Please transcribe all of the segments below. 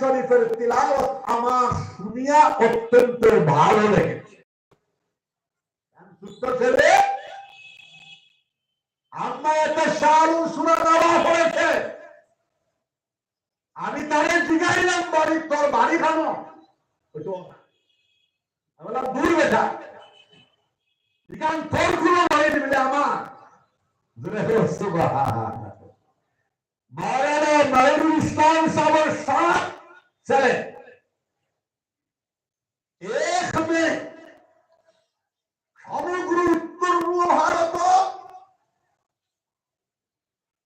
শরীফের তিলাওয়াত আমার শুনিয়া অত্যন্ত ভালো লেগেছে। আমি তারে জিগাইলাম, বাড়ি, তোর বাড়ি খানো বললাম, দূর তোর কোনো বাড়ি দিবি আমার। মাওলানা নজরুল ইসলাম সাহেবের সাত ছেলে এক মে সমগ্র উত্তর পূর্ব ভারত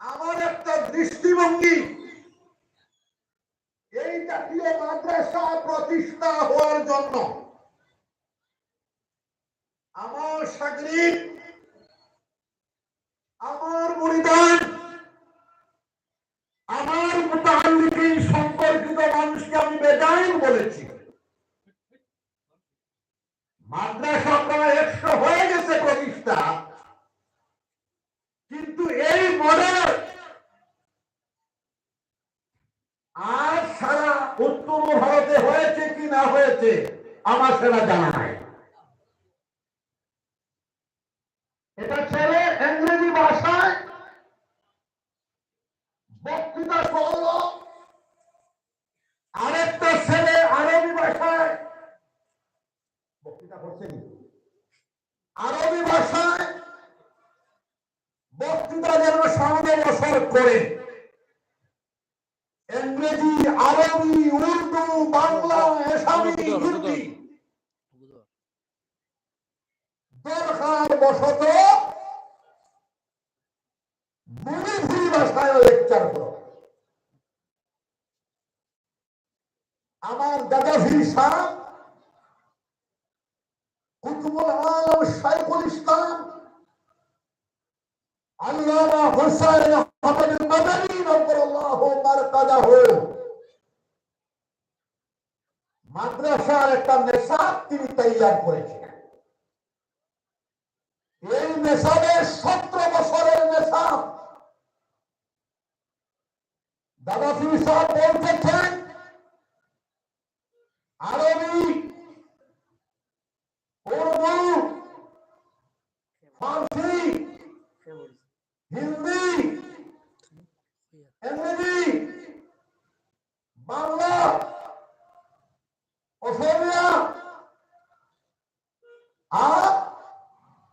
আমার একটা দৃষ্টিভঙ্গি এই জাতীয় মাদ্রাসা প্রতিষ্ঠা হওয়ার জন্য আমার সাগরিক আমার মরিদান আমার মোতালিক সম্পর্কিত মানুষকে আমি বেদায়ন বলেছি মাদ্রাসা প্রায় একশো হয়ে গেছে প্রতিষ্ঠা কিন্তু এই মডেল। আর সারা উত্তর ভারতে হয়েছে কি না হয়েছে আমার সেটা জানা নাই এটা ছেলে ইংরেজি ভাষায় বক্তৃতা করল আরেকটা ছেলে আরবি ভাষায় বক্তৃতা করছেন আরবি ভাষায় বক্তৃতা যেন সামনে বছর করে ইংরেজি আরবি উর্দু বাংলা এসামি হিন্দি দরকার মণিপুরি ভাষায় লেকচার করো আমার দাদাভি সাহেব কুতুবুল আলম শাইখুল ইসলাম, আল্লামা হুসাইন মাদ্রাসার একটা নেশাব তিনি তৈয়ার করেছিলেন এই নেশাবের সতেরো বছরের নেশা। দাদা সাহেব বলতেছেন আরবি উর্দু ফার্সি হিন্দি ইংরেজি বাংলা অসমীয়া আর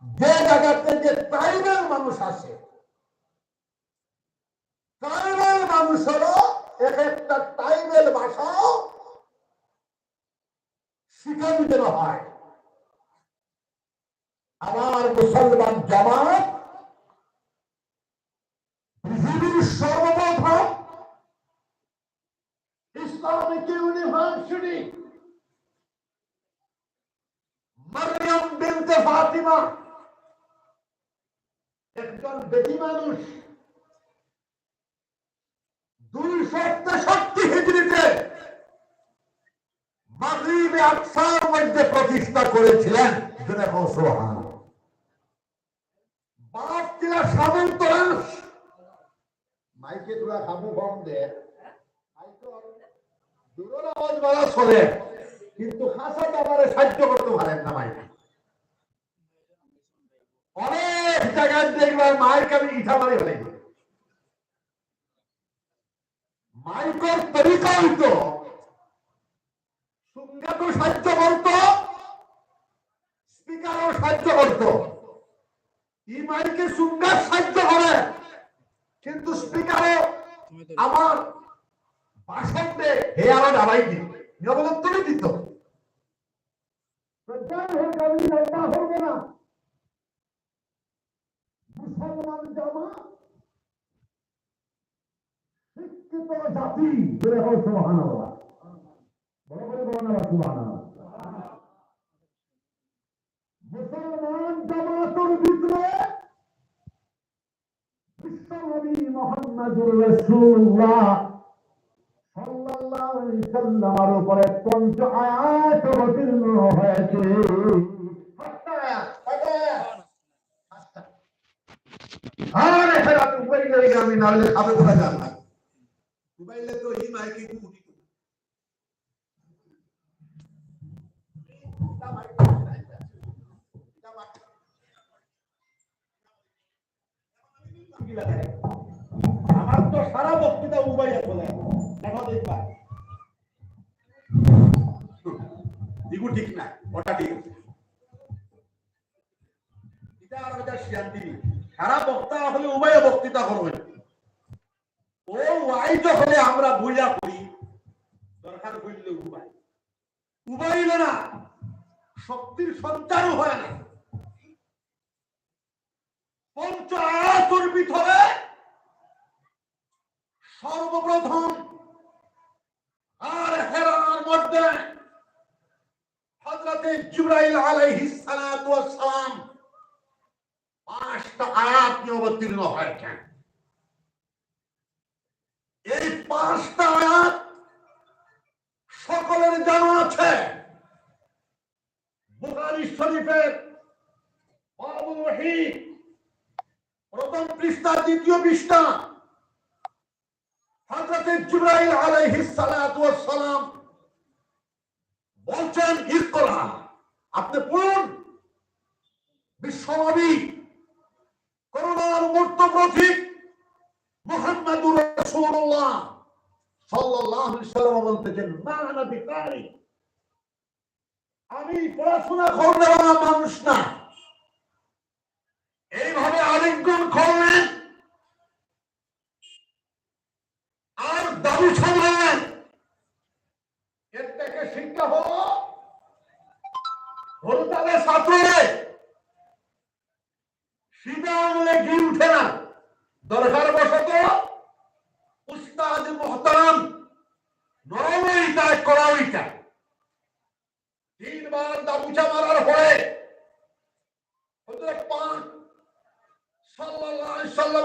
যে জায়গাতে যে ট্রাইবেল মানুষ আছে ট্রাইবেল মানুষেরও এক একটা ট্রাইবেল ভাষাও শিখে দিতে হয়। আমার মুসলমান জামাত পৃথিবীর সর্বপ্রথম ইসলামিক ইউনিভার্সিটি। মারিয়াম বিনতে ফাতিমা। একজন বেটি মানুষ। দুই দুইশো তেষট্টি হিজড়িতে আকসার মধ্যে প্রতিষ্ঠা করেছিলেন বাপ মাইকে তোরা খাব কম দে। দূরের আওয়াজ বাড়া চলে। কিন্তু খাসা ব্যাপারে সাহায্য করতে পারেন না মাইকে। অনেক জায়গায় দেখবার মাইক আমি ইটা মারি হলে মাইকের তরিকা হইতো সুঙ্গাকে সাহায্য করতো স্পিকারও সাহায্য করতো ই মাইকে সুঙ্গার সাহায্য করে, কিন্তু স্পিকারে আমার ভাষণ হে আমার নিয়মন তুমি দিত মুসলমান জামা, শিক্ষিত জাতি হোক সুবহানাল্লাহ। বড় করে বলো না, সুবহানাল্লাহ। মুসলমান জামাতের ভিতরে বিশ্বনবী মোহাম্মদুর রাসূলুল্লাহ সাল্লাল্লাহু আলাইহি সাল্লামের উপরে পঞ্চ আয়াত অবতীর্ণ হয়েছে। আরে হেরা দুবাই গেলে আমি নাহলে খাবে কোথায় জানলাম দুবাইলে তো এই মাইকে আমার তো সারা বক্তৃতা উবাইয়া চলে দেখো দেখবা দিগু ঠিক না, ওটা ঠিক। বক্তা হলে উভয় বক্তৃতা করবে। ও হলে আমরা বুঝা করি। দরকার হইলে উবাই। না, শক্তির সঞ্চারও হয় না। পঞ্চ আয়াতুর ভিতরে সর্বপ্রথম আর হেরার মধ্যে হযরতে জিবরাইল আলাইহিস সালাতু ওয়াস সালাম পাঁচটা আয়াত অবতীর্ণ হয়েছেন। এই পাঁচটা আয়াত সকলের জানা আছে। বুখারী শরীফের বাবুল ওয়াহি প্রথম পৃষ্ঠা, দ্বিতীয় পৃষ্ঠা। হযরতে জিবরাইল আলাইহিস সালাতু ওয়াস সালাম বলছেন আপনি পড়ুন। বিশ্বনবী মূর্ত প্রতীক মুহাম্মাদুর রাসূলুল্লাহ সাল্লাল্লাহু আলাইহি সাল্লাম বলতেছেন না না বিকারি আমি পড়াশোনা করলে মানুষ না এইভাবে আরেকজন করলেন। আর দাবি ছাড়লেন। এর থেকে শিক্ষা হল হলতালে সাঁতরে সিধা আঙুলে ঘি উঠে না। দরকার বসত উস্তাদ মোহতারাম নরমই তাই করাই চায় তিনবার দাবুচা মারার পরে হযরত পাক সাল্লাল্লাহু আলাইহি সাল্লাম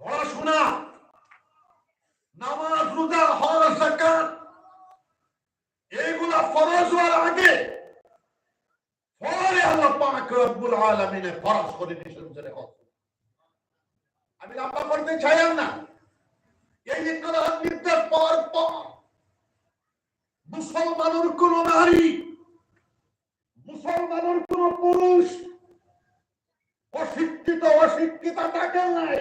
পড়াশোনা। নামাজ, রোজা, হজ, যাকাত এগুলা ফরজ হওয়ার আগে পরে আল্লাহ পাক রব্বুল আলামিন ফরজ করে দিয়েছেন কথা আমি লম্বা করতে চাইলাম না। এই যে নির্দেশ পাওয়ার পর মুসলমানের কোন নারী, মুসলমানের কোন পুরুষ অশিক্ষিত অশিক্ষিত তাকে নাই।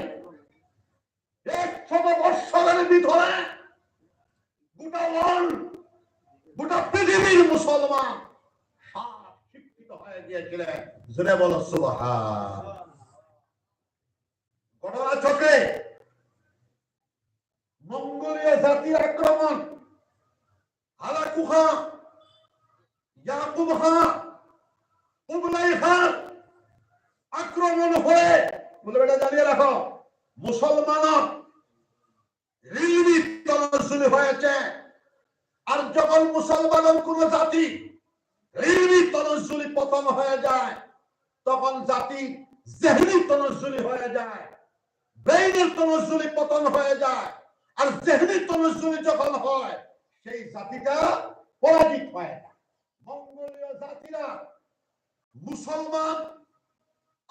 একশত বৎসরের ভিতরে গোটা ওয়ার্ল্ড, গোটা পৃথিবীর মুসলমান সব শিক্ষিত হয়ে ঘটনা জাতির আক্রমণ হালাকু খা ইয়াকুব খা কুবলাই খান আক্রমণ হয়ে বলে বেটা জানিয়ে রাখো মুসলমান হয়েছে। আর যখন মুসলমানের কোন জাতি রিলি তনসুলি পতন হয়ে যায়, তখন জাতি জেহনি তনসুলি হয়ে যায় ব্রেইনের তনসুলি পতন হয়ে যায়। আর জেহনি তনসুলি যখন হয়, সেই জাতিটা পরাজিত হয় না মঙ্গোলীয় জাতিরা মুসলমান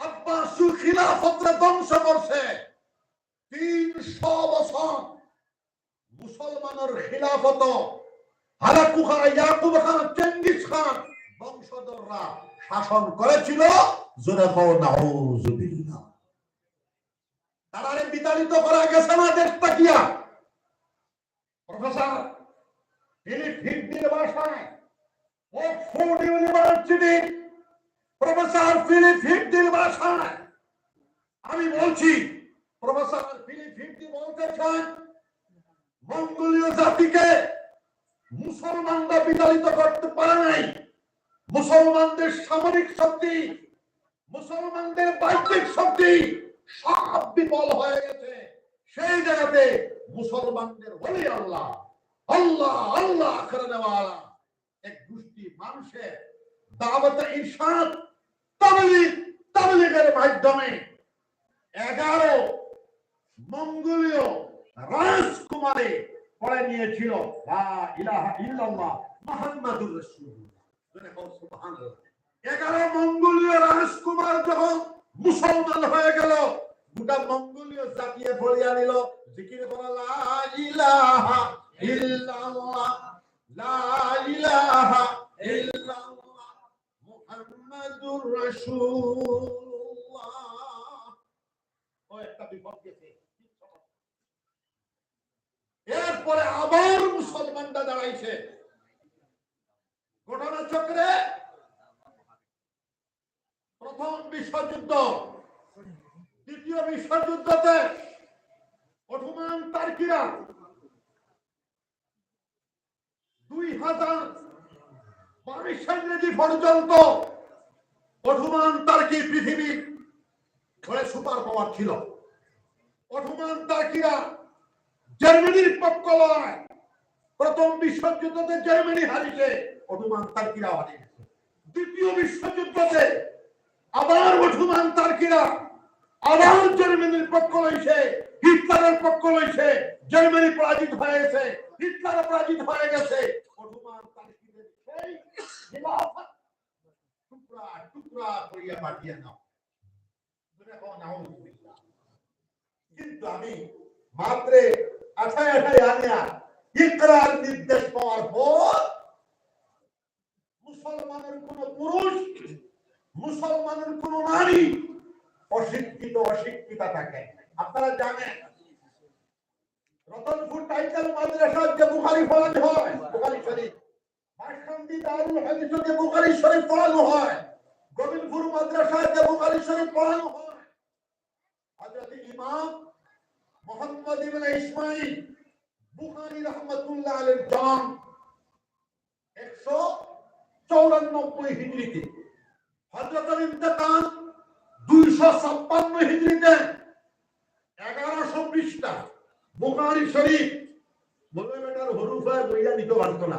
আব্বাসুল খিলাফতরে ধ্বংস করছে। তিনশো বছর মুসলমানের খিলাফত, Hulagu Khan Yakub Khan Genghis Khan বংশধররা শাসন করেছিল। জোরে হও নাউজুবিল্লাহ তারারে বিতাড়িত করা গেছে না দেশটা কিয়া? প্রফেসর ফিলিপ হিগডির ভাষায়, অক্সফোর্ড ইউনিভার্সিটি প্রফেসর ফিলিপ হিগডির ভাষায় আমি বলছি, প্রফেসর ফিলিপ হিগডি বলতেছেন মঙ্গোলীয় জাতিকে মুসলমানরা বিতাড়িত করতে পারে নাই। মুসলমানদের সামরিক শক্তি, মুসলমানদের বাহ্যিক শক্তি সব বিফল হয়ে গেছে। সেই জায়গাতে মুসলমানদের বলি আল্লাহ আল্লাহ আল্লাহ করে নেওয়ালা এক গোষ্ঠী মানুষের দাওয়াত ইরশাদ তাবলীগ তাবলিগের মাধ্যমে এগারো মঙ্গোলীয় রাজকুমারে পড়ে নিয়েছিল। এগারো মঙ্গোলীয় রাজকুমার যখন মুসলমান হয়ে গেল, গোটা মঙ্গোলীয় জাতিয়ে ফলিয়া নিল। জিকির করা ইলাহা ইল্লাল্লাহ, লা ইলাহা ইল্লাল্লাহ। এরপরে আবার মুসলমানরা দাঁড়াইছে। ঘটনা চক্রে প্রথম বিশ্বযুদ্ধ, দ্বিতীয় বিশ্বযুদ্ধতে অটোমান তার্কিরা দুই হাজার ইংরেজি পর্যন্ত অটোমান তার্কি পৃথিবীর ঘরে সুপার পাওয়ার ছিল। অটোমান তার্কিরা জার্মানির পক্ষ লয় প্রথম বিশ্বযুদ্ধতে জার্মানি হারিয়েছে অটোমান তার্কিরা হারিয়েছে দ্বিতীয় বিশ্বযুদ্ধতে আবার অটোমান তার্কিরা আবার জার্মানির পক্ষ লইছে হিটলারের পক্ষ লইছে জার্মানি পরাজিত হয়ে গেছে। হিটলার পরাজিত হয়ে গেছে। অটোমান তার্কিদের সেই টুকরা টুকরা করিয়া পাঠিয়ে নাও। কিন্তু আমি মাত্র আঠায় আঠায় আনিয়া ইকরার নির্দেশ পাওয়ার পর মুসলমানের কোন পুরুষ, মুসলমানের কোন নারী অশিক্ষিত, অশিক্ষিতা থাকে। আপনারা জানেন, রতনপুর টাইটেল মাদ্রাসার যে বুখারি পড়ানো হয়, বুখারি শরীফ। বাসকান্দি দারুল হাদিসে পড়ানো হয়। গোবিন্দপুর মাদ্রাসায় যে পড়ানো হয়। হযরত ইমাম মোহাম্মদ ইবনে ইসমাইল বুখারী রহমাতুল্লাহ আলাইহির জন্ম 194 হিজরিতে হযরতের ইন্তেকাল 256 হিজরিতে 1100 পৃষ্ঠা বুখারী শরীফ। বলে বেটার হরুফে বইয়া নিতে পারতো না।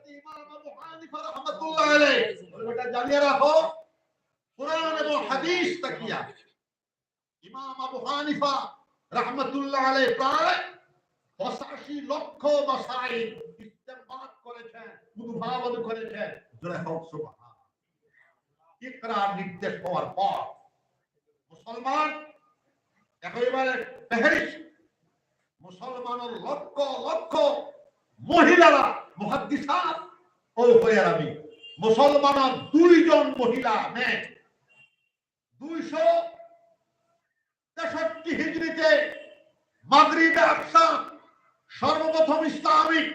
নির্দেশ পর মুসলমান মুসলমানের লক্ষ লক্ষ মহিলারা মুসলমানের দুইজন মহিলা, মেয়ে। দুইশো তেষট্টি হিজড়িতে আকসা সর্বপ্রথম ইসলামিক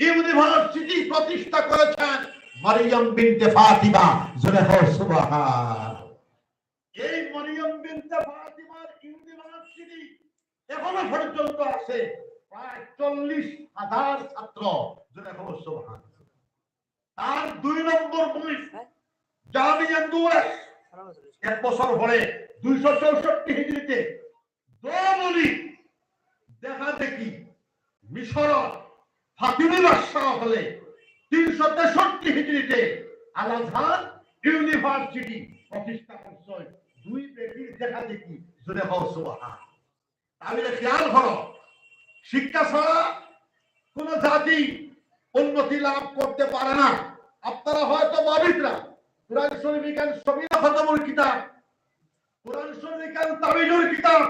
ইউনিভার্সিটি প্রতিষ্ঠা করেছেন মারিয়াম বিনতে ফাতিমা, জোরে সুবহান। এই মারিয়াম বিনতে ফাতিমার ইউনিভার্সিটি এখনও পর্যন্ত আছে, প্রায় চল্লিশ হাজার ছাত্র। তার দুই নম্বর বই জামিয়া দুয়াস এক বছর পরে দুইশো চৌষট্টি হিজড়িতে দোবলি দেখা দেখি মিশর ফাতিমি বাদশাহ হলে তিনশো তেষট্টি হিজড়িতে আল আজহার ইউনিভার্সিটি প্রতিষ্ঠা করছে। দুই ব্যক্তির দেখা দেখি জোরে হও সুবহান তাহলে খেয়াল করো শিক্ষা ছাড়া কোন জাতি উন্নতি লাভ করতে পারে না। আপনারা হয়তো ভাবিতরা, কোরআন শরীফ ইকান সবিনা খতমুল কিতাব, কোরআন শরীফ ইকান তাবিজুল কিতাব,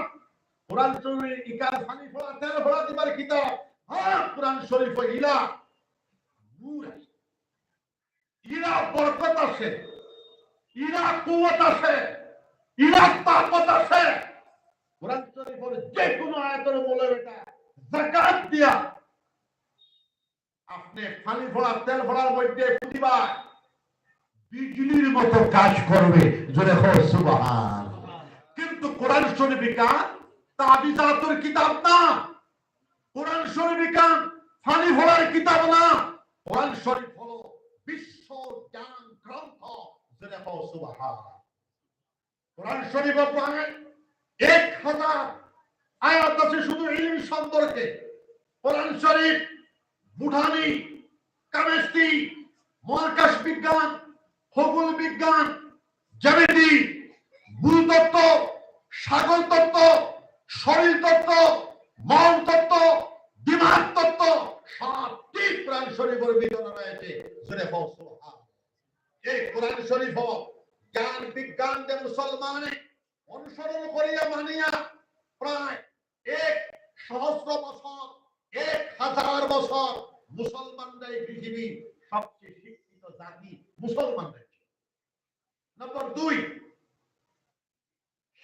কোরআন শরীফ ইকান ফানি ফলা তেল ফলা দিবার কিতাব হ্যাঁ কোরআন শরীফ ইলা। নূর ইলা বরকত আছে। ইলা কুওয়াত আছে। ইলা তাকত আছে। কোরআন শরীফের যে কোনো আয়াতের বলে বেটা যাকাত দিয়া আপনি পানি ফোড়া তেল ভরার মধ্যে প্রতিবার বিজলির মতো কাজ করবে, জোরে সুবহান। কিন্তু কোরআন শরীফ কান তাবিজাতুর কিতাব না। কোরআন শরীফ কান, ফানি ভরার কিতাব না। কোরআন শরীফ হলো বিশ্ব জ্ঞান গ্রন্থ, জোরে সুবহান। কোরআন শরীফ প্রায় এক হাজার আয়াত আছে শুধু ইলম সম্পর্কে। কোরআন শরীফ বুঠানি কেমিস্ট্রি মহাকাশ বিজ্ঞান খগোল বিজ্ঞান, জ্যামিতি ভূতত্ত্ব সাগর তত্ত্ব শরীর তত্ত্ব, মন তত্ত্ব, দিমাগ তত্ত্ব, সবটি কোরআন শরীফের ভিতরে রয়েছে। জোরে এই কোরআন শরীফ? জ্ঞান, বিজ্ঞান যে মুসলমানে, অনুসরণ করিয়া মানিয়া প্রায় এক সহস্র বছর এক হাজার বছর মুসলমানরাই পৃথিবীর সবচেয়ে শিক্ষিত জাতি মুসলমানরাই নম্বর দুই,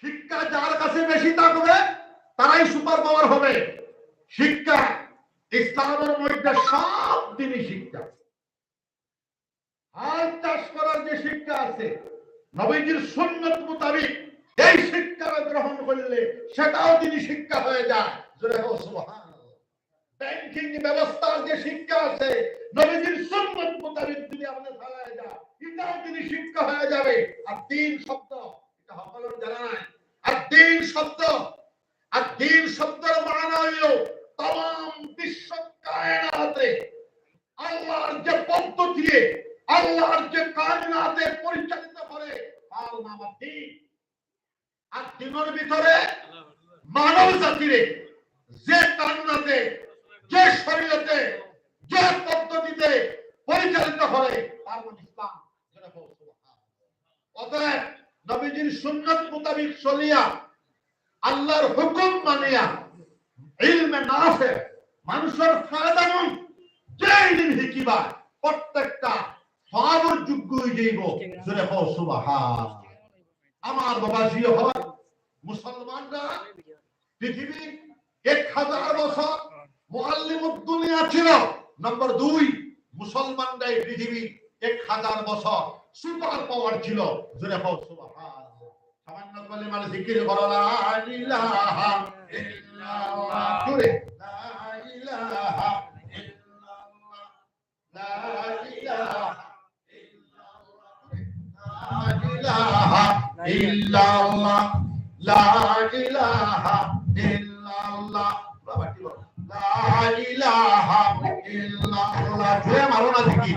শিক্ষা যার কাছে বেশি থাকবে, তারাই সুপার পাওয়ার হবে। শিক্ষা, ইসলামের মধ্যে সব দিনই শিক্ষা। হাল চাষ করার যে শিক্ষা আছে, নবীজির সুন্নত মোতাবিক এই শিক্ষা গ্রহণ করলে সেটাও তিনি শিক্ষা হয়ে যায় ব্যাংকিং ব্যবস্থার যে শিক্ষা আছে, নবীজির সুন্নত মোতাবেক যদি আমাদের ফেলায় যায়, এটাও তিনি শিক্ষা হয়ে যাবে। আর তিন শব্দ, এটা সকলের জানা নাই। আর তিন শব্দ, আর তিন শব্দের মানা হইল তাম বিশ্ব কায়নাতে আল্লাহর যে পদ্ধতিতে, আল্লাহর যে কায়নাতে পরিচালিত করে, তার নাম দিন। আর দিনের ভিতরে মানব জাতিরে যে কানুনাতে যে শরীয়তে যে পদ্ধতিতে পরিচালিত হয়, তার নাম ইসলাম। অতএব নবীজির সুন্নত মোতাবিক চলিয়া, আল্লাহর হুকুম মানিয়া, ইলমে নাফে, মানুষের যে প্রত্যেকটা সবর যোগ্য হয়ে যাইব। সুবহান। আমার বাবা হওয়ার মুসলমানরা পৃথিবীর এক হাজার বছর দুনিয়া ছিল। নম্বর দুই মুসলমানরাই পৃথিবী এক হাজার বছর সুপার পাওয়ার ছিল। জোরে পাও সামান্য বলে মানে জিকির করো, লা ইলাহা ইল্লাল্লাহ। জোরে। ইল্লাল্লাহ। ইল্লাল্লাহ। ইল্লাল্লাহ। ইলাহা ইল্লাল্লাহ জোরে মারো না দেখি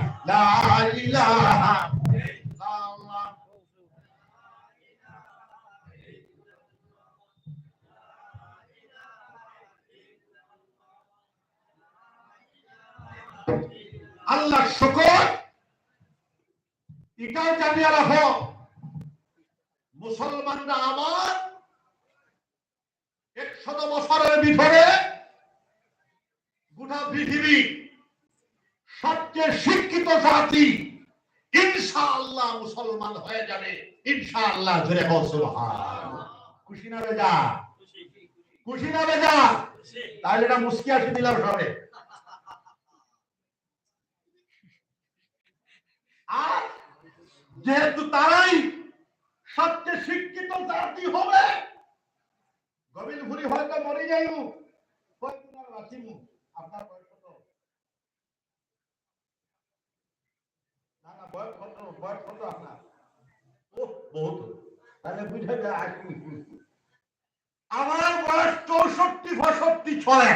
আল্লাহ শুকর। এটাও জানিয়ে রাখো মুসলমানরা আমার একশত বছরের ভিতরে গোটা পৃথিবী সবচেয়ে শিক্ষিত জাতি, ইনশাআল্লাহ মুসলমান হয়ে যাবে। ইনশাআল্লাহ, জোরে সুবহান খুশি না বেজা? খুশি না বেজা? তাহলে এটা মুস্কি আসি দিলাম সবে। আর যেহেতু তারাই সবচেয়ে শিক্ষিত জাতি হবে ভুরি হয়তো মরে আর বাঁচিমু? আপনার বয়স কত? না না, বয়স কত? বয়স কত আপনার? ও বহুত তাহলে বুঝে আসি আমার বয়স চৌষট্টি ছয়।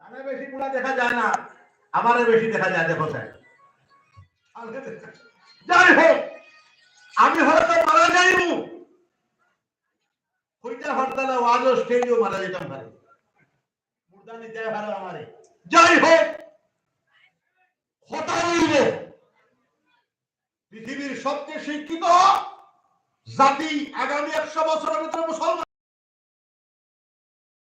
তাহলে বেশি গুলা দেখা যায় না। আমারে বেশি দেখা যায়, দেখো স্যার যাই হোক, আমি হয়তো মারা যাইব। কইটা হরতালে স্টেজও মারা যেতাম পারে যাই হোক। হতা পৃথিবীর সবচেয়ে শিক্ষিত জাতি আগামী একশো বছরের ভিতরে মুসলমান।